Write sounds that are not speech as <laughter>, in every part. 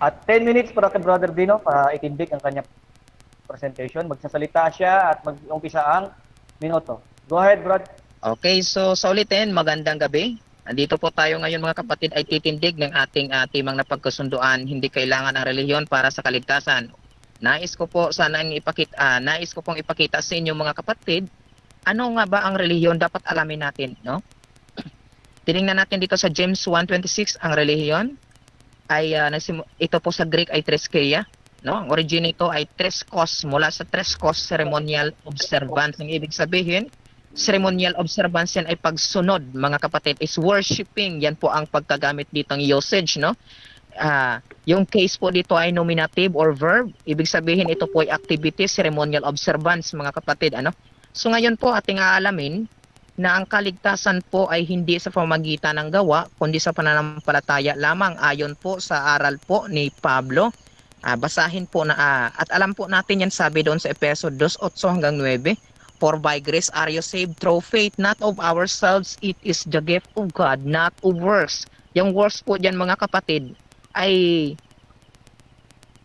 At 10 minutes para kay Brother Dino para itindig ang kanyang presentation. Magsasalita siya at mag-umpisa ang minuto. Go ahead, Brad. Okay, so sa ulitin, magandang gabi. Andito po tayo ngayon mga kapatid ay titindig ng ating uh, timang napagkasunduan, hindi kailangan ng relihiyon para sa kaligtasan. Nais ko po sana ipakita, ah, nais ko pong ipakita sa inyo mga kapatid, ano nga ba ang relihiyon dapat alamin natin, no? <clears throat> Tiningnan natin dito sa James 1:26 ang relihiyon ay ah, nagsimu- ito po sa Greek ay treskeia, no? Ang origin nito ay treskos mula sa treskos ceremonial observance. Ang ibig sabihin, ceremonial observance yan ay pagsunod mga kapatid is worshiping yan po ang pagkagamit dito ng usage no Ah, yung case po dito ay nominative or verb ibig sabihin ito po ay activity ceremonial observance mga kapatid ano so ngayon po ating aalamin na ang kaligtasan po ay hindi sa pamagitan ng gawa kundi sa pananampalataya lamang ayon po sa aral po ni Pablo Ah, basahin po na ah, at alam po natin yan sabi doon sa Epeso 2:8 hanggang 9 For by grace are you saved through faith, not of ourselves. It is the gift of God, not of works. Yung works po dyan mga kapatid ay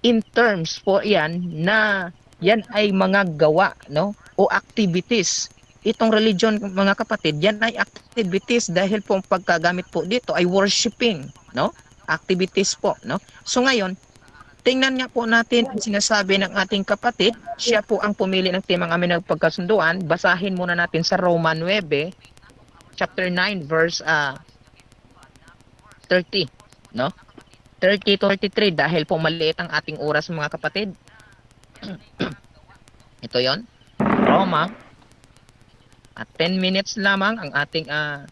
in terms po yan na yan ay mga gawa no o activities. Itong religion mga kapatid, yan ay activities dahil po ang pagkagamit po dito ay worshiping, no? Activities po, no? So ngayon, Tingnan nga po natin ang sinasabi ng ating kapatid. Siya po ang pumili ng timang amin ng pagkasunduan. Basahin muna natin sa Roma 9, chapter 9, verse ah, 30. No? 30 to 33 dahil po maliit ang ating oras mga kapatid. <clears throat> Ito yon Roma. At 10 minutes lamang ang ating ah,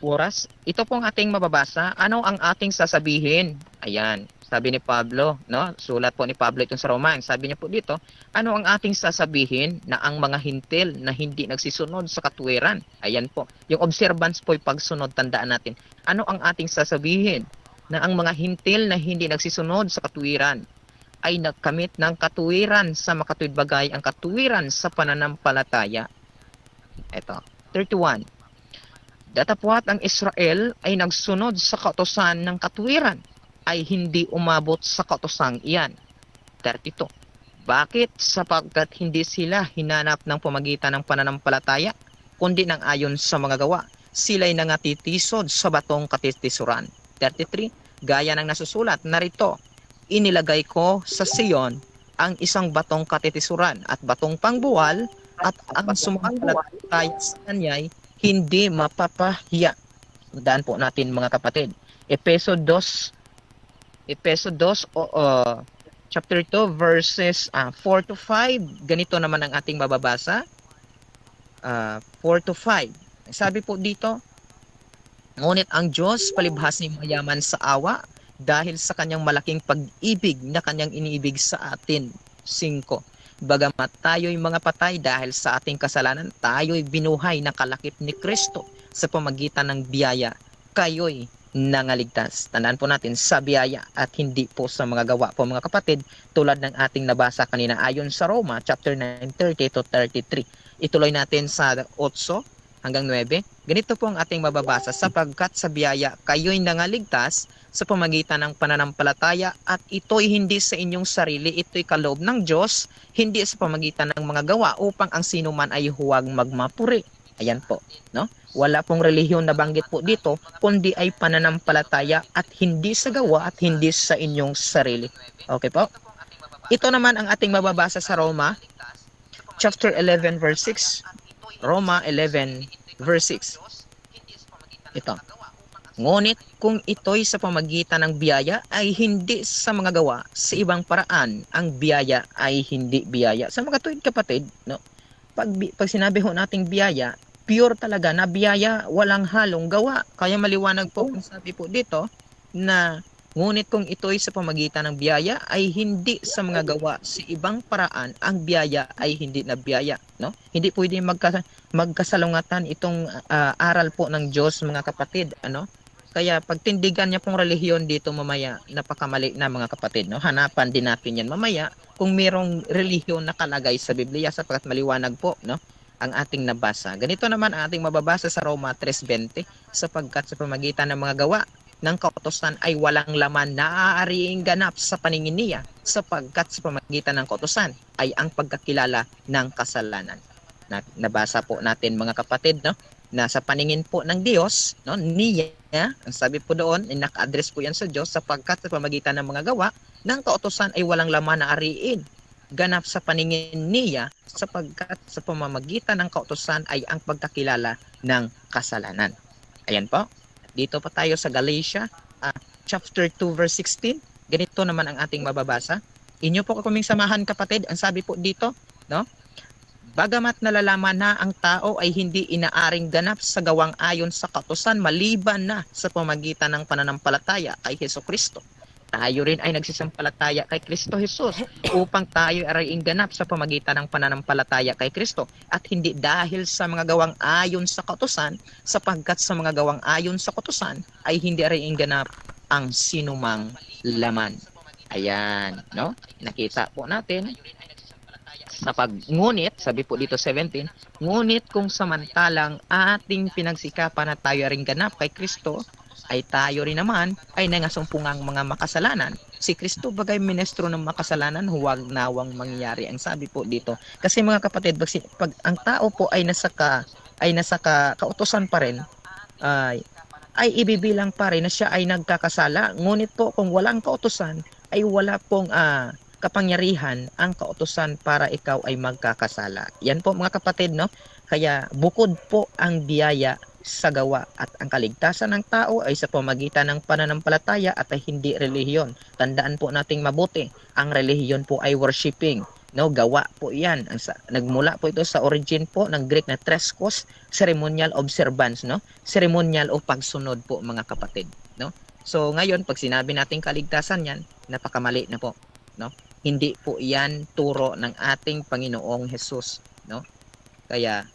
oras. Ito pong ating mababasa. Ano ang ating sasabihin? Ayan, sabi ni Pablo, no? Sulat po ni Pablo itong sa Roma. Sabi niya po dito, ano ang ating sasabihin na ang mga hintil na hindi nagsisunod sa katuwiran? Ayan po. Yung observance po yung pagsunod, tandaan natin. Ano ang ating sasabihin na ang mga hintil na hindi nagsisunod sa katuwiran ay nagkamit ng katuwiran sa makatuwid bagay ang katuwiran sa pananampalataya. Ito, 31. Datapwat ang Israel ay nagsunod sa kautosan ng katuwiran ay hindi umabot sa kautosang iyan. 32. Bakit? Sapagkat hindi sila hinanap ng pamagitan ng pananampalataya, kundi ng ayon sa mga gawa. Sila'y nangatitisod sa batong katitisuran. 33. Gaya ng nasusulat, narito, inilagay ko sa Sion ang isang batong katitisuran at batong pangbuwal at ang sumampalataya sa kanya'y hindi mapapahiya. Daan po natin mga kapatid. Epeso 2 Epeso 2 o o, chapter 2 verses ah, 4 to 5. Ganito naman ang ating mababasa. Ah, 4 to 5. Sabi po dito, Ngunit ang Diyos palibhasing mayaman sa awa dahil sa kanyang malaking pag-ibig na kanyang iniibig sa atin. 5. Bagamat tayo'y mga patay dahil sa ating kasalanan, tayo'y binuhay ng kalakip ni Kristo sa pamagitan ng biyaya. Kayo'y nangaligtas. Tandaan po natin sa biyaya at hindi po sa mga gawa po mga kapatid tulad ng ating nabasa kanina ayon sa Roma chapter 9, 30 to 33. Ituloy natin sa 8 hanggang 9. Ganito po ang ating mababasa sapagkat sa biyaya kayo'y nangaligtas sa pamagitan ng pananampalataya at ito'y hindi sa inyong sarili, ito'y kaloob ng Diyos, hindi sa pamagitan ng mga gawa upang ang sino man ay huwag magmapuri. Ayan po, no? Wala pong relihiyon na banggit po dito, kundi ay pananampalataya at hindi sa gawa at hindi sa inyong sarili. Okay po? Ito naman ang ating mababasa sa Roma, chapter 11, verse 6. Roma 11, verse 6. Ito. Ngunit kung ito'y sa pamagitan ng biyaya ay hindi sa mga gawa, sa ibang paraan, ang biyaya ay hindi biyaya. Sa mga tuwid kapatid, no? Pag, pag sinabi ho nating biyaya, pure talaga na biyaya, walang halong gawa. Kaya maliwanag po kung sabi po dito na ngunit kung ito'y sa pamagitan ng biyaya ay hindi sa mga gawa sa ibang paraan ang biyaya ay hindi na biyaya no hindi pwede magka, magkasalungatan itong ah, aral po ng Diyos mga kapatid ano kaya pagtindigan niya pong relihiyon dito mamaya napakamali na mga kapatid no? Hanapan din natin yan mamaya kung merong relihiyon nakalagay sa Biblia. Sapagkat maliwanag po no? Ang ating nabasa. Ganito naman ang ating mababasa sa Roma 3.20 sapagkat sa pamagitan ng mga gawa ng kautosan ay walang laman. Na aariing ganap sa paningin niya sapagkat sa pamagitan ng kautosan ay ang pagkakilala ng kasalanan. Na, nabasa po natin mga kapatid no na sa paningin po ng Diyos no niya ang sabi po doon naka-address po yan sa Diyos sapagkat sa pamagitan ng mga gawa ng kautosan ay walang laman na ariin ganap sa paningin niya sapagkat sa pamamagitan ng kautosan ay ang pagkakilala ng kasalanan. Ayan po. Dito pa tayo sa Galatia ah, chapter 2 verse 16. Ganito naman ang ating mababasa. Inyo po kaming samahan kapatid. Ang sabi po dito, no? Bagamat nalalaman na ang tao ay hindi inaaring ganap sa gawang ayon sa kautosan maliban na sa pamagitan ng pananampalataya kay Heso Kristo. Tayo rin ay nagsisampalataya kay Kristo Jesus upang tayo ay ganap sa pamagitan ng pananampalataya kay Kristo at hindi dahil sa mga gawang ayon sa kautosan sapagkat sa mga gawang ayon sa kautosan ay hindi rin ganap ang sinumang laman. Ayan, no? Nakita po natin sa pagngunit, sabi po dito 17, ngunit kung samantalang ating pinagsikapan na tayo ring ganap kay Kristo, ay tayo rin naman ay nangasumpungang mga makasalanan. Si Kristo bagay ministro ng makasalanan, huwag nawang mangyari ang sabi po dito. Kasi mga kapatid, pag, pag ang tao po ay nasa ka ay nasa ka, kautosan pa rin, ay ay ibibilang pa rin na siya ay nagkakasala. Ngunit po kung walang kautosan, ay wala pong ah, kapangyarihan ang kautosan para ikaw ay magkakasala. Yan po mga kapatid, no? Kaya bukod po ang biyaya sa gawa at ang kaligtasan ng tao ay sa pamagitan ng pananampalataya at ay hindi relihiyon. Tandaan po nating mabuti, ang relihiyon po ay worshiping. No, gawa po 'yan. Ang sa, nagmula po ito sa origin po ng Greek na treskos, ceremonial observance, no? Ceremonial o pagsunod po mga kapatid, no? So ngayon pag sinabi nating kaligtasan 'yan, napakamali na po, no? Hindi po 'yan turo ng ating Panginoong Hesus, no? Kaya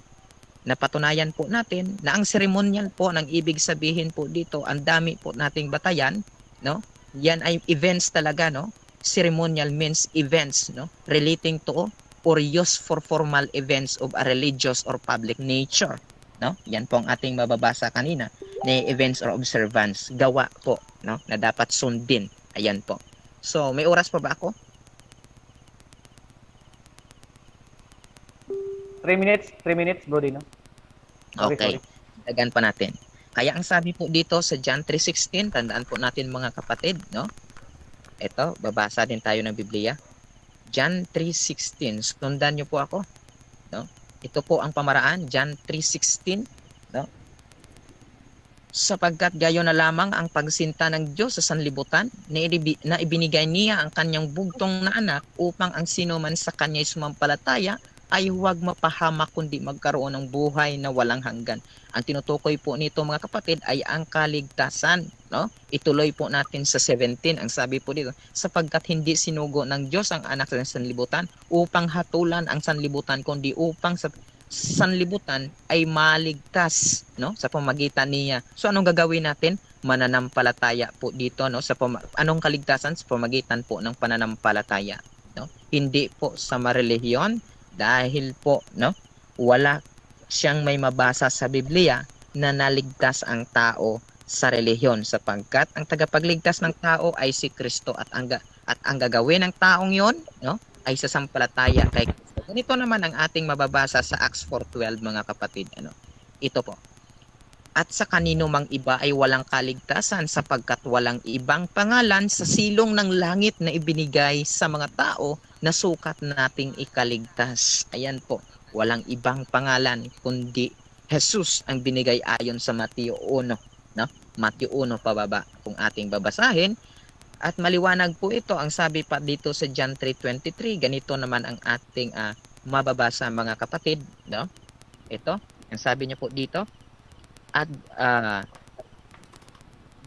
napatunayan po natin na ang ceremonial po ng ibig sabihin po dito, ang dami po nating batayan, no? Yan ay events talaga, no? Ceremonial means events, no? Relating to or used for formal events of a religious or public nature, no? Yan po ang ating mababasa kanina na events or observance, gawa po, no? Na dapat sundin. Ayan po. So, may oras pa ba ako? 3 minutes, 3 minutes, bro, Dino. Sorry, Okay. Dagan pa natin. Kaya ang sabi po dito sa John 3.16, tandaan po natin mga kapatid, no? Ito, babasa din tayo ng Biblia. John 3.16, sundan niyo po ako. No? Ito po ang pamaraan, John 3.16. No? Sapagkat gayon na lamang ang pagsinta ng Diyos sa sanlibutan na ibinigay niya ang kanyang bugtong na anak upang ang sino man sa kanya sumampalataya ay huwag mapahamak kundi magkaroon ng buhay na walang hanggan. Ang tinutukoy po nito mga kapatid ay ang kaligtasan, no? Ituloy po natin sa 17 ang sabi po dito, sapagkat hindi sinugo ng Diyos ang anak sa sanlibutan upang hatulan ang sanlibutan kundi upang sa sanlibutan ay maligtas, no? Sa pamagitan niya. So anong gagawin natin? Mananampalataya po dito, no? Sa pama- anong kaligtasan sa pamagitan po ng pananampalataya, no? Hindi po sa marelihiyon dahil po, no? Wala siyang may mabasa sa Biblia na naligtas ang tao sa relihiyon sapagkat ang tagapagligtas ng tao ay si Kristo at ang at ang gagawin ng taong 'yon no ay sasampalataya kay Kristo. Ganito naman ang ating mababasa sa Acts 4:12 mga kapatid ano. Ito po. At sa kanino mang iba ay walang kaligtasan sapagkat walang ibang pangalan sa silong ng langit na ibinigay sa mga tao na sukat nating ikaligtas. Ayan po, walang ibang pangalan kundi Jesus ang binigay ayon sa Mateo 1, no? Mateo 1 pababa kung ating babasahin. At maliwanag po ito ang sabi pa dito sa John 3:23, ganito naman ang ating ah, mababasa mga kapatid, no? Ito, ang sabi niya po dito. At ah,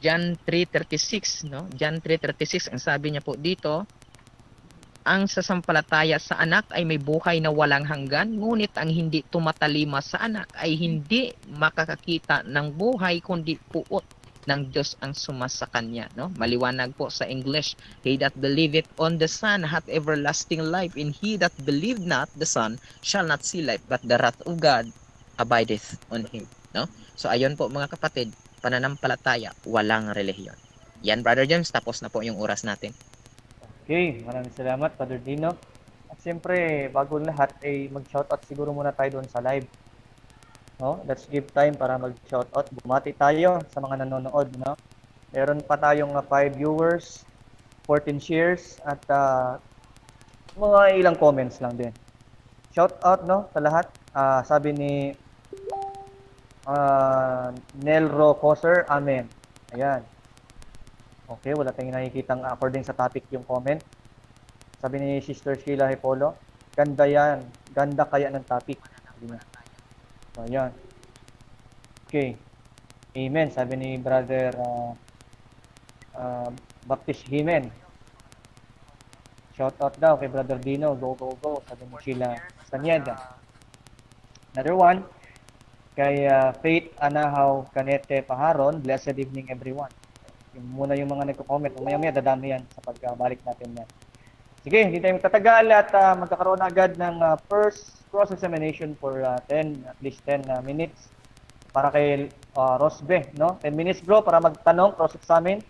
John 3:36, no? John 3:36 ang sabi niya po dito, ang sasampalataya sa anak ay may buhay na walang hanggan, ngunit ang hindi tumatalima sa anak ay hindi makakakita ng buhay kundi puot ng Diyos ang sumasa kanya. No? Maliwanag po sa English, He that believeth on the Son hath everlasting life, and he that believed not the Son shall not see life, but the wrath of God abideth on him. No? So ayon po mga kapatid, pananampalataya, walang relihiyon. Yan, Brother James, tapos na po yung oras natin. Okay, maraming salamat, Brother Dino. At siyempre, bago lahat, ay mag-shoutout siguro muna tayo doon sa live. No? Let's give time para mag-shoutout. Bumati tayo sa mga nanonood. No? Meron pa tayong 5 viewers, 14 shares, at ah, mga ilang comments lang din. Shoutout no, sa lahat. Ah, sabi ni ah, Nelro Coser, Amen. Ayan. Okay, wala tayong nakikitang according sa topic yung comment. Sabi ni Sister Sheila Hipolo, ganda yan. Ganda kaya ng topic. So, ayan. Okay. Amen. Sabi ni Brother uh, uh, Baptist Himen. Shout out daw kay Brother Dino. Go, go, go. Sabi ni Sheila Sanyeda. Another one. Kay uh, Faith Anahaw Canete Paharon. Blessed evening everyone. Yung muna yung mga nagko-comment. Umaya-maya dadami yan sa pagbalik natin yan. Sige, hindi tayo magtatagal at ah, magkakaroon agad ng ah, first cross-examination for ah, 10, at least 10 ah, minutes para kay uh, Rosbe, no? 10 minutes bro para magtanong, cross-examine,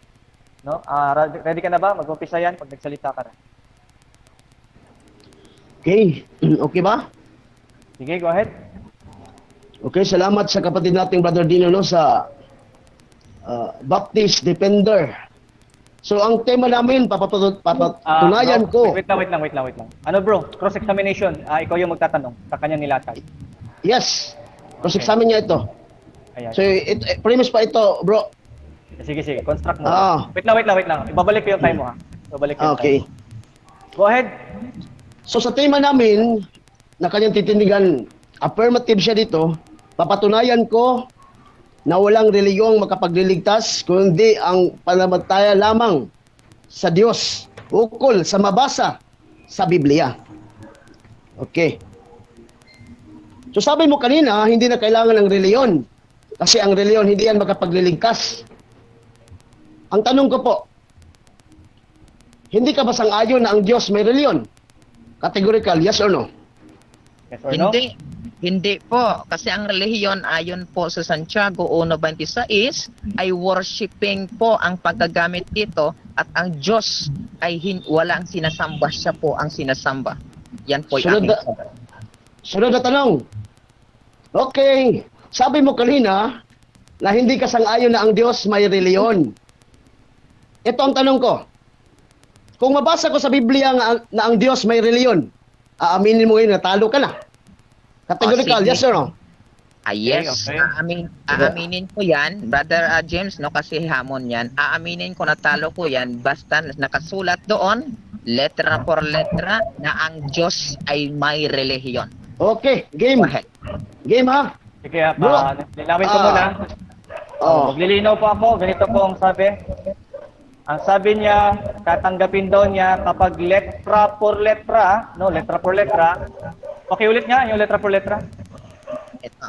no? Ra- ready ka na ba? Mag-umpisa yan pag nagsalita ka na. Okay, <clears throat> okay ba? Sige, go ahead. Okay, salamat sa kapatid nating Brother Dino no sa uh, Baptist Defender. So ang tema namin papatut- Ah, papatunayan bro, ko. Wait lang, wait lang, wait lang, wait lang. Ano bro? Cross-examination. Ah, ikaw yung magtatanong sa kanya nilatay. Yes. Cross-examine niya ito. Ayan. So it, eh, premise pa ito, bro. sige, sige. Construct mo. Ah. Wait lang, wait lang, wait lang. Ibabalik ko yung time mo ha. Ibabalik ko yung Okay. time mo. Go ahead. So sa tema namin na kanyang titindigan, affirmative siya dito, papatunayan ko na walang reliyong makapagliligtas kundi ang pananampalataya lamang sa Diyos ukol sa mabasa sa Biblia. Okay. So sabi mo kanina, hindi na kailangan ng reliyon kasi ang reliyon hindi yan makapagliligtas. Ang tanong ko po, hindi ka ba sang-ayon na ang Diyos may reliyon? Categorical, yes or no? Yes or no? Hindi. Hindi po. Kasi ang relihiyon ayon po sa Santiago 1.26 ay worshiping po ang paggagamit dito at ang Diyos ay hin- walang sinasamba. Siya po ang sinasamba. Yan po Sunod yung na- Sunod na tanong. Okay, sabi mo kanina na hindi ka sang-ayon na ang Diyos may reliyon. Ito ang tanong ko. Kung mabasa ko sa Biblia nga, na ang Diyos may reliyon, aaminin mo ngayon na talo ka na. Categorical, Oh, yes or no? Ah, yes, Okay, okay. Aamin, aaminin ko yan, Brother ah, James, no, kasi hamon yan. Aaminin ko na talo ko yan, basta nakasulat doon, letra por letra, na ang Diyos ay may relihiyon. Okay, Go game. ahead. Game ha? Sige, uh, Bro. linawin ko Ah. muna. Oh. Maglilinaw po ako. Ganito po ang sabi. Ang sabi niya, tatanggapin daw niya kapag letra por letra, no, letra por letra. Okay ulit nga yung letra por letra. Ito.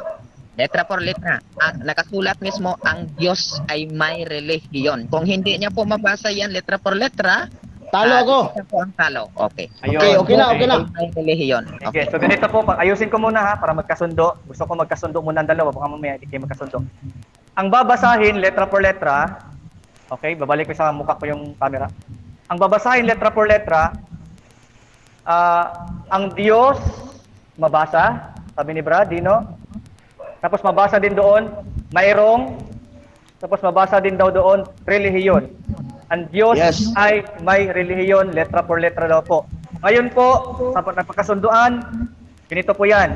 Letra por letra. Ang nakasulat mismo, ang Diyos ay may relihiyon. Kung hindi niya po mabasa yan letra por letra, Talo ah, ako. po ang talo. Okay. Okay, okay na, okay na. May relihiyon. Okay, Okay. so ganito po, ayusin ko muna ha, para magkasundo. Gusto ko magkasundo muna ang dalawa, baka mamaya hindi kayo magkasundo. Ang babasahin, letra por letra, okay, babalik ko sa mukha ko yung camera. Ang babasahin, letra por letra, ah, ang Diyos, mabasa, sabi ni Brad, Dino. Tapos mabasa din doon, mayroong, tapos mabasa din daw doon, relihiyon. Ang Diyos Yes. ay may relihiyon, letra por letra daw po. Ngayon po, sa napakasunduan, ganito po yan.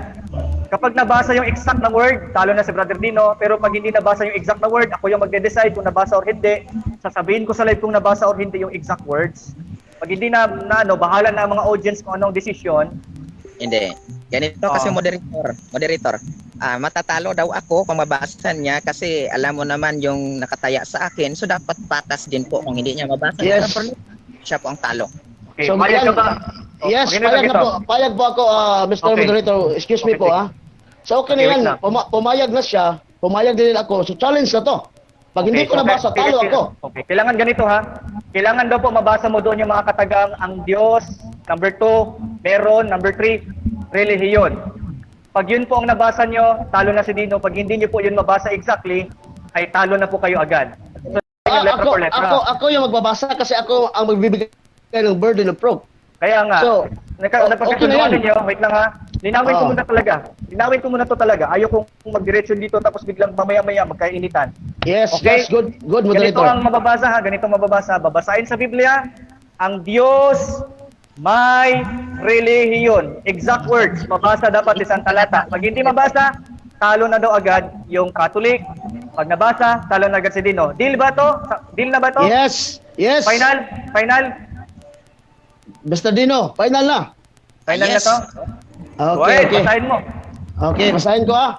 Kapag nabasa yung exact na word, talo na si Brother Dino, pero pag hindi nabasa yung exact na word, ako yung magde-decide kung nabasa or hindi. Sasabihin ko sa live kung nabasa or hindi yung exact words. Pag hindi na, na ano, bahala na ang mga audience kung anong desisyon. Hindi. Ganito kasi Ah. moderator. Moderator. Ah, matatalo daw ako kung mabasa niya kasi alam mo naman yung nakataya sa akin. So dapat patas din po kung hindi niya mabasa. Yes. letra, Siya po ang talo. Okay, So, payag ka ba? Oh, Yes, payag na po. Payag po ako, ah, Mr. Okay. Moderator. Excuse me Okay, po, sige. ah. So, okay, Okay, na yan. Puma- pumayag na siya. Pumayag din ako. So, challenge na to. Pag hindi Okay, ko so, nabasa, okay, talo okay, ako. Okay, kailangan ganito ha. Kailangan daw po mabasa mo doon yung mga katagang ang Diyos, number two, meron, number three, relihiyon. Pag yun po ang nabasa nyo, talo na si Dino. Pag hindi nyo po yun mabasa exactly, ay talo na po kayo agad. So, Ah, letra ako, for letra. ako, ako yung magbabasa kasi ako ang magbibigay ng burden of proof. Kaya nga, So, nagka, o- napagkasunduan okay ninyo, wait lang ha, linawin ko Oo. muna talaga. Linawin ko muna to talaga. Ayaw kong magdiretso dito tapos biglang mamaya-maya magkainitan. Yes, Okay. yes, good, good Ganito moderator. ang mababasa ha, ganito mababasa. Babasahin sa Biblia, ang Diyos may relihiyon. Exact words, mabasa dapat isang talata. Pag hindi mabasa, talo na daw agad yung Catholic. Pag nabasa, talo na agad si Dino. Deal ba to? Deal na ba to? Yes, yes. Final? Final? Mr. Dino, final na. Final Yes. na to? Okay, Wait, okay. basahin mo. Okay, basahin ko ah.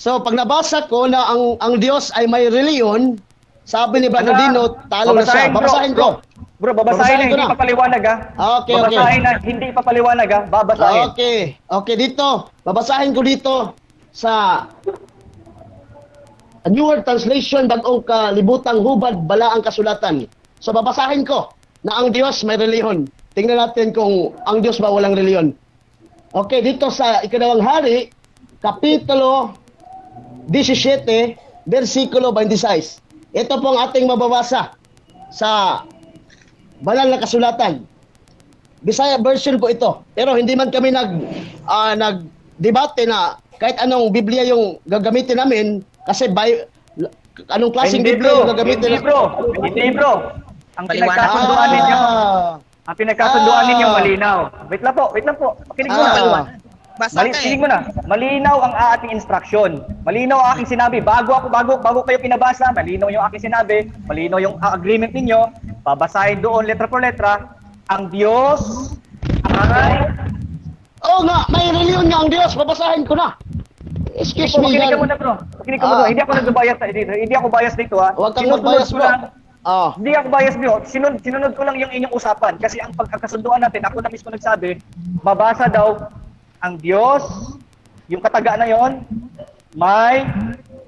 So, pag nabasa ko na ang ang Diyos ay may reliyon, sabi ni Brother? Dino, talo na siya. Babasahin ko. Bro, babasahin Babasahin na hindi na. pa paliwanag ha. Okay, okay. babasahin na hindi pa paliwanag ha. Babasahin. Okay. Okay, dito. Babasahin ko dito sa New World Translation, bagong kalibutang hubad, bala ang kasulatan. So, babasahin ko na ang Diyos may reliyon. Tingnan natin kung ang Diyos ba walang reliyon. Okay, dito sa ikalawang hari, kapitulo 17, versikulo 26. Ito po ang ating mababasa sa banal na kasulatan. Bisaya version po ito. Pero hindi man kami nag ah, nag-debate na kahit anong Biblia yung gagamitin namin kasi by, anong klaseng Hindi Biblia bro, yung gagamitin hindi na- bro, hindi bro. Ang pinagkasunduan ninyo, Ah, ang pinagkasunduan Ah. ninyo malinaw. Wait lang po, wait lang po. Pakinig mo Ah. na. Basa Mali, ka eh. mo na. Malinaw ang ating instruction. Malinaw ang aking sinabi. Bago ako bago bago kayo pinabasa, malinaw yung aking sinabi, malinaw yung uh, agreement ninyo. Babasahin doon letra por letra. Ang Diyos ay Oo nga, may reliyon nga ang Diyos. Babasahin ko na. Excuse po, me, makinig ka God. muna bro. Makinig ka muna. Ah. Hindi ako nagbabias dito. Hindi ako bias dito ha. Huwag kang Sinusunod mag-bias, ko bro. lang- Ah. Hindi ako bias bro. Sinunod, sinunod ko lang yung inyong usapan. Kasi ang pagkakasunduan natin, ako na mismo nagsabi, babasa daw ang Diyos, yung kataga na yon, may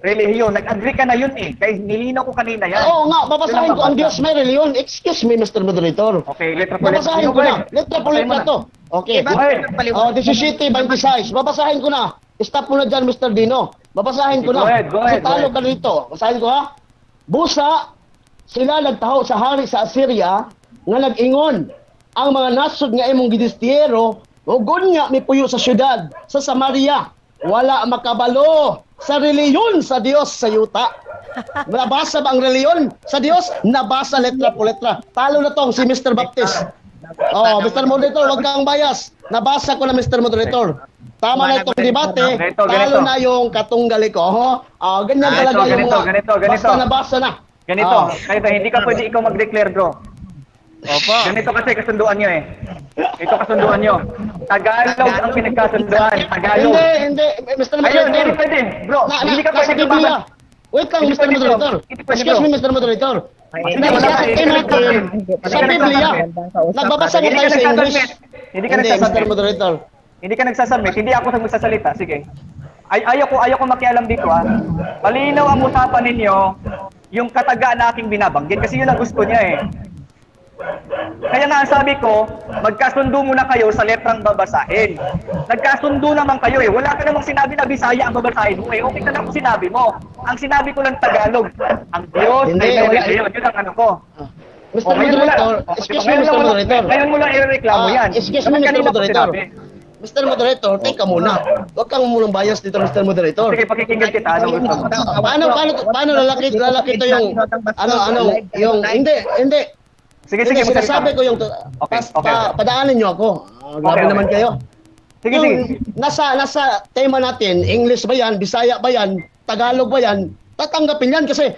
relihiyon. Nag-agree ka na yun eh. Kaya nilinaw ko kanina yan. Oo nga, babasahin ko ang. Diyos may reliyon. Excuse me, Mr. Moderator. Okay, letra po. Babasahin ko na. Letra po letra to. Okay. Oh, 17, 26. Babasahin ko na. Stop mo na dyan, Mr. Dino. Babasahin ko Go na. ahead, go ahead, Kasi talo go ka dito. Basahin ko ha. Busa, sila nagtaho sa hari sa Assyria nga nag-ingon ang mga nasod nga imong gidistiero ugon nga mi puyo sa syudad sa Samaria wala makabalo sa reliyon sa Dios sa yuta <laughs> nabasa ba ang reliyon sa Dios nabasa letra po letra talo na tong si Mr. Baptist Oh, Mr. Moderator, wag kang bias. Nabasa ko na Mr. Moderator. Tama na itong debate. Ganito, ganito. Talo na yung katunggali ko. Ho? Ah, ganyan Ah, talaga ito, yung ganito, mga- ganito, ganito. Basta nabasa na. Ganito, kaya hindi ka pwede ikaw mag-declare bro. Opo. Ganito kasi kasunduan nyo eh. Ito kasunduan nyo. Tagalog ang pinagkasunduan. Tagalog. Hindi, hindi. Mr. Ayun, Moderator. hindi pwede. Bro, Na, na, hindi ka nasa pwede Biblia. lumaban. Wait lang, Hindi Mr. pwede, bro. Moderator. Hindi pwede, Excuse bro. me, Mr. Moderator. Hindi, wala ka. Hindi ka natin, nagsasabi. sa Biblia, nagbabasa mo Hindi tayo sa English. nagsasubmit. Hindi ka Hindi, nagsasubmit. Mr. Moderator. Hindi ka nagsasubmit. Hindi ako magsasalita. Sige. Ay, ayaw ko, ayaw ko makialam dito ah. Malinaw ang usapan ninyo yung kataga na aking binabanggit kasi yun ang gusto niya eh. Kaya nga sabi ko, magkasundo muna kayo sa letrang babasahin. Nagkasundo naman kayo eh. Wala ka namang sinabi na Bisaya ang babasahin mo eh. Okay ka lang kung sinabi mo. Ang sinabi ko lang Tagalog. Ang Diyos Hindi, ay wala. relihiyon. Yun ang ano ko. Mr. O, ngayon mo lang- Moderator, o, excuse me, Mr. mo- Moderator. Ngayon mo lang i-reklamo Ah, yan. excuse me, Mr. Moderator. Mr. Moderator, teka muna. Huwag kang munang bias dito, Mr. Moderator. Sige, pakikinggan kita. Mo? Paano, paano, paano lalaki, lalaki ito yung, ano, ano, yung, hindi, hindi. Sige, Hindi, sige, sinasabi ko yung, Okay, pas, okay, pa, okay. padaanin nyo ako. Grabe Okay, okay. naman kayo. Sige, Yung sige. Nasa, nasa tema natin, English ba yan, Bisaya ba yan, Tagalog ba yan, tatanggapin yan kasi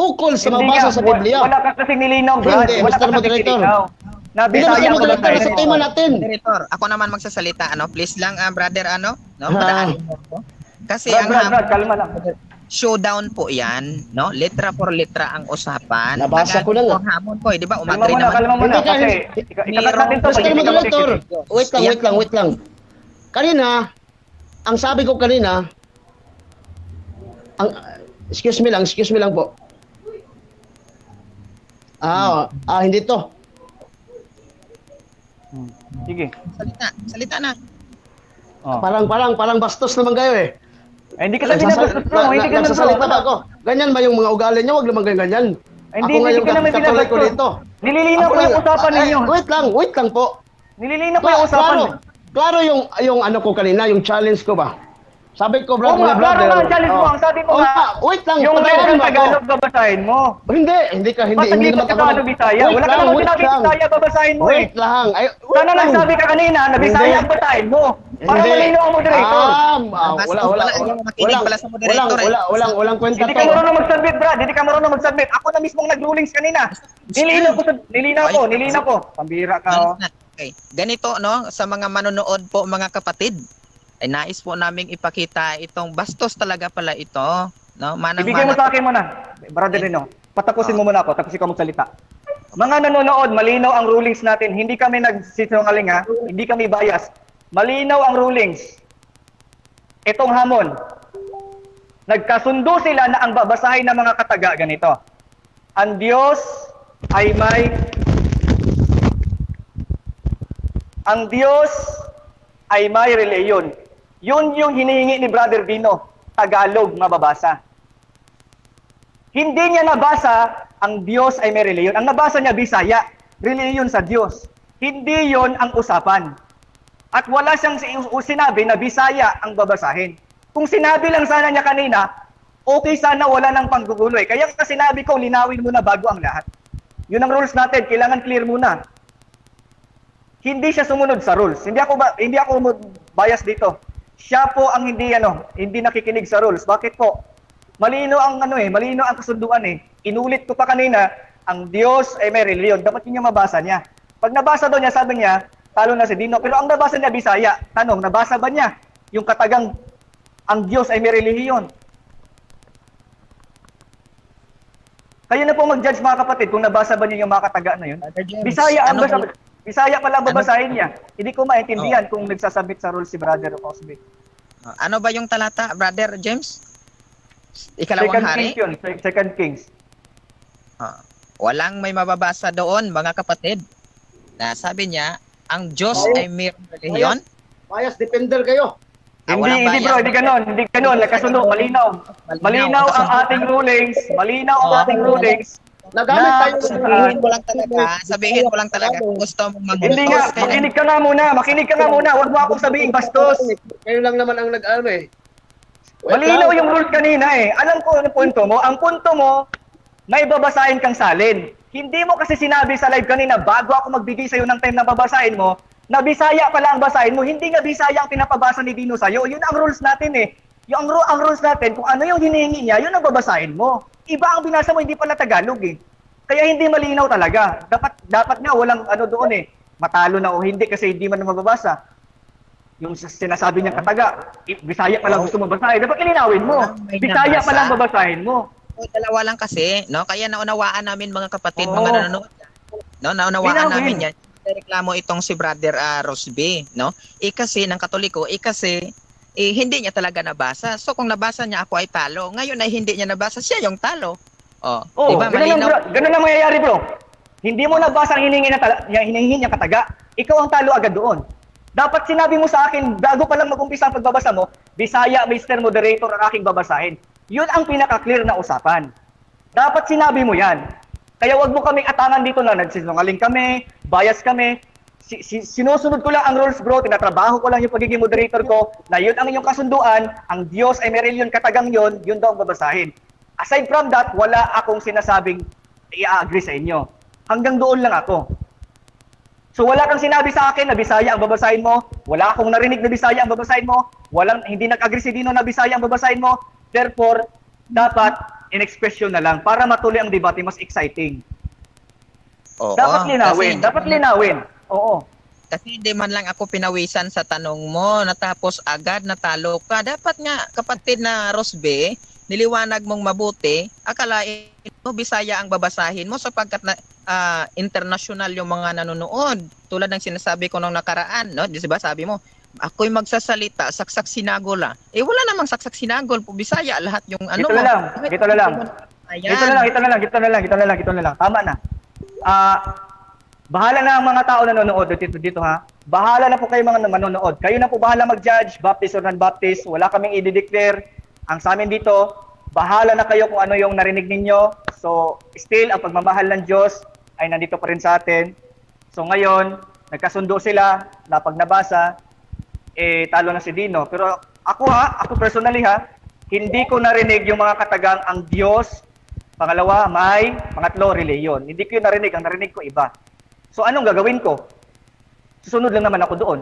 ukol sa mabasa sa Biblia. Wala ka kasing nilinaw, Brad. Hindi, Wala Mr. Moderator. Na Hindi Bisaya Mr. ang Moderator, babasahin sa mo. tema natin. Moderator, ako naman magsasalita, ano? Please lang, ah, brother, ano? No? Ah. Padaanin mo ako. Kasi Brad, ang Brad, Brad, kalma lang. Showdown po yan, no? Letra for letra ang usapan. Nabasa ko na nga. Ang hamon po, eh, di ba? Muna, naman. kalma. Hindi ka- Kasi ikakat natin to. Ka Moderator, wait lang, wait lang, wait lang. Kanina, ang sabi ko kanina, ang, excuse me lang, excuse me lang po. Ah, ah hindi to. Sige. Salita, salita na. Oh. Parang, parang, parang bastos naman kayo eh. Eh, hindi kita binabastos, bro. Hindi ka. Nagsasalita ba ako? Ganyan ba yung mga ugali niya? Huwag naman ganyan. Ay, hindi, hindi ka naman binabastos. dito. Nililinaw ko yung usapan Ay, ninyo. Wait lang, wait lang po. Nililinaw ko yung usapan. klaro, klaro yung, yung ano ko kanina, yung challenge ko ba? Sabi ko, Oo brother, nga, mga klaro brother. nga ang challenge mo. oh. Ang sabi ko Oo nga, nga, wait lang. Yung patawarin red mo ng ako. Tagalog, babasahin mo. Hindi, hindi ka, hindi, Ba't hindi naman ka Tagalog, Bisaya? Wala ka naman wait sinabi lang. Bisaya, babasahin mo eh. Wait lang. Ay, wait Sana lang. nagsabi ka kanina na Bisaya Hindi. ang basahin mo. Para Hindi. malino ang moderator. Ah, ah, Bastos wala, wala, wala, makinig walang, pala sa moderator, walang, eh. wala, walang, walang kwenta Hindi to. ka marunong mag-submit, Brad. Hindi ka marunong mag-submit. Ako na mismong nag-rulings kanina. Nilinaw ko, sa, nilinaw ko, nilinaw ko. Pambira ka, oh. Okay. Ganito, no, sa mga manonood po, mga kapatid, ay nais po naming ipakita itong bastos talaga pala ito. No? Manang Ibigay mo sa akin muna. Brother Rino, patapusin mo muna ako, tapos ikaw magsalita. Mga nanonood, malinaw ang rulings natin. Hindi kami nagsisinungaling ha. Hindi kami bias. Malinaw ang rulings. Itong hamon. Nagkasundo sila na ang babasahin ng mga kataga ganito. Ang Diyos ay may Ang Diyos ay may reliyon. Yun yung hinihingi ni Brother Dino. Tagalog mababasa. Hindi niya nabasa ang Diyos ay may reliyon. Ang nabasa niya Bisaya, reliyon sa Diyos. Hindi yon ang usapan. At wala siyang si- sinabi na Bisaya ang babasahin. Kung sinabi lang sana niya kanina, okay sana wala nang panggugulo eh. Kaya kasi sinabi ko, linawin muna bago ang lahat. Yun ang rules natin, kailangan clear muna. Hindi siya sumunod sa rules. Hindi ako ba, hindi ako mo- bias dito. Siya po ang hindi ano, hindi nakikinig sa rules. Bakit po? Malino ang ano eh, malino ang kasunduan eh. Inulit ko pa kanina, ang Diyos ay may reliyon. Dapat yun yung mabasa niya. Pag nabasa daw niya, sabi niya, talo na si Dino. Pero ang nabasa niya, Bisaya. Tanong, nabasa ba niya yung katagang ang Diyos ay may reliyon? Kayo na po mag-judge mga kapatid kung nabasa ba niyo yung mga kataga na yun. Bisaya ang ano basa, Bisaya pala ang Ano- babasahin niya. Hindi ko maintindihan kung nagsasabit sa rules si Brother Cosby. Ano ba yung talata, Brother James? Ikalawang Second hari? Kings yun. Se- Second Kings. Ah, walang may mababasa doon, mga kapatid. Na sabi niya, ang Diyos ay may reliyon. Bias defender kayo. Ah, hindi, hindi bias. bro, hindi ganon. Hindi ganon. Nagkasundo. Malinaw. Malinaw ang Kasunod. ating rulings. Malinaw ang Oo. ating rulings. Nagamit Na- tayo sa Sabihin mo lang talaga, sabihin mo lang talaga kung gusto mong Hindi nga. Makinig ka nga muna. Makinig ka nga muna. Huwag mo akong sabihin bastos. Kayo lang naman ang nag-ano eh. Malinaw yung rules kanina eh. Alam ko ano punto mo. Ang punto mo, may babasahin kang salin. Hindi mo kasi sinabi sa live kanina, bago ako magbigay sa'yo ng time na babasahin mo, na Bisaya pala ang basahin mo. Hindi nga Bisaya ang pinapabasa ni Dino sa'yo. Yun ang rules natin eh. Yung ang, ang rules natin, kung ano yung hinihingi niya, yun ang babasahin mo. Iba ang binasa mo, hindi pala Tagalog eh. Kaya hindi malinaw talaga. Dapat dapat nga walang ano doon eh. Matalo na o hindi kasi hindi man mababasa. Yung sinasabi niyang kataga, Bisaya pala gusto mo basahin. Dapat ilinawin mo. May Bisaya nabasa. pala ang babasahin mo. O, dalawa lang kasi, no? Kaya naunawaan namin mga kapatid, Oo. mga nanonood. No, naunawaan Linawin. namin yan. Reklamo itong si Brother uh, Rosby, no? Eh kasi ng Katoliko, eh kasi eh, hindi niya talaga nabasa. So kung nabasa niya ako ay talo. Ngayon ay hindi niya nabasa, siya yung talo. Oh, Oh, di ba ganun, lang, malinaw? bro. ganun lang mangyayari, bro. Hindi mo nabasa ang hinihingi na tala, yung hinihingi niyang kataga, ikaw ang talo agad doon. Dapat sinabi mo sa akin, bago pa lang mag-umpisa ang pagbabasa mo, Bisaya, Mr. Moderator, ang aking babasahin. Yun ang pinaka-clear na usapan. Dapat sinabi mo yan. Kaya wag mo kaming atangan dito na nagsisinungaling kami, bias kami. Si, si- sinusunod ko lang ang rules bro, tinatrabaho ko lang yung pagiging moderator ko, na yun ang inyong kasunduan, ang Diyos ay meron yun, katagang yun, yun daw ang babasahin. Aside from that, wala akong sinasabing i-agree sa inyo. Hanggang doon lang ako. So wala kang sinabi sa akin na Bisaya ang babasahin mo, wala akong narinig na Bisaya ang babasahin mo, walang hindi nag-agree si Dino na Bisaya ang babasahin mo. Therefore, dapat in-express na lang para matuloy ang debate mas exciting. Oo, dapat linawin, dapat linawin. Oo. Kasi hindi man lang ako pinawisan sa tanong mo, natapos agad natalo ka. Dapat nga, kapatid na Rosbe, niliwanag mong mabuti, akalain mo Bisaya ang babasahin mo sapagkat na, ah, international yung mga nanonood. Tulad ng sinasabi ko nung nakaraan, no? Di ba sabi mo, ako'y magsasalita, saksak sinagol ah. Eh wala namang saksak sinagol po Bisaya, lahat yung ano Ito na lang, ito na lang. Ayan. Ito na lang, ito na lang, ito na lang, ito na lang, ito na lang. Tama na. Ah, bahala na ang mga tao na nanonood dito dito ha. Bahala na po kayo mga manonood. Kayo na po bahala mag-judge, baptist or non-baptist. Wala kaming i-declare. Ang sa amin dito, bahala na kayo kung ano yung narinig ninyo. So, still, ang pagmamahal ng Diyos ay nandito pa rin sa atin. So, ngayon, nagkasundo sila na pag nabasa, eh, talo na si Dino. Pero ako ha, ako personally ha, hindi ko narinig yung mga katagang ang Diyos, pangalawa, may, pangatlo, reliyon. Hindi ko yun narinig, ang narinig ko iba. So, anong gagawin ko? Susunod lang naman ako doon.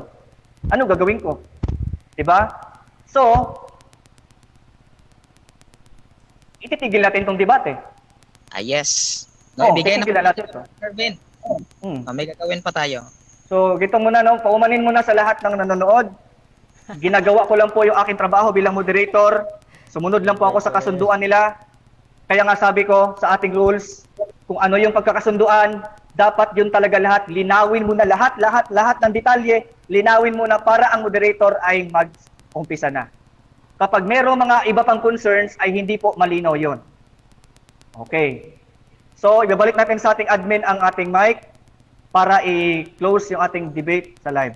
Anong gagawin ko? 'Di ba? So, ititigil natin tong debate. Ah, yes. Oh, No, ibigay na natin to. Sir Ben. Hmm. Ah, may gagawin pa tayo. So, gito muna, no? paumanin muna sa lahat ng nanonood. Ginagawa ko lang po yung aking trabaho bilang moderator. Sumunod lang po ako sa kasunduan nila. Kaya nga sabi ko sa ating rules, kung ano yung pagkakasunduan, dapat yun talaga lahat. Linawin mo na lahat, lahat, lahat ng detalye. Linawin mo na para ang moderator ay mag-umpisa na. Kapag merong mga iba pang concerns, ay hindi po malinaw yon. Okay. So, ibabalik natin sa ating admin ang ating mic para i-close yung ating debate sa live.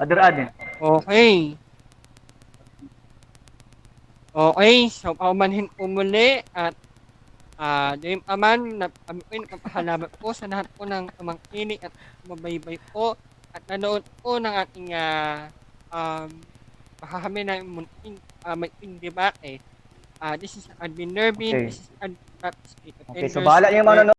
Other admin. Okay. Okay, so paumanhin po muli at ah uh, aman na ay nagpapahalamat po sa lahat po ng tumangkinig at mabaybay po at nanood po ng ating ah um, pahahami na munting uh, may debate. Ah, this is Admin Nervin, Okay. this is Admin Practice Okay, so bahala yung mga nanonood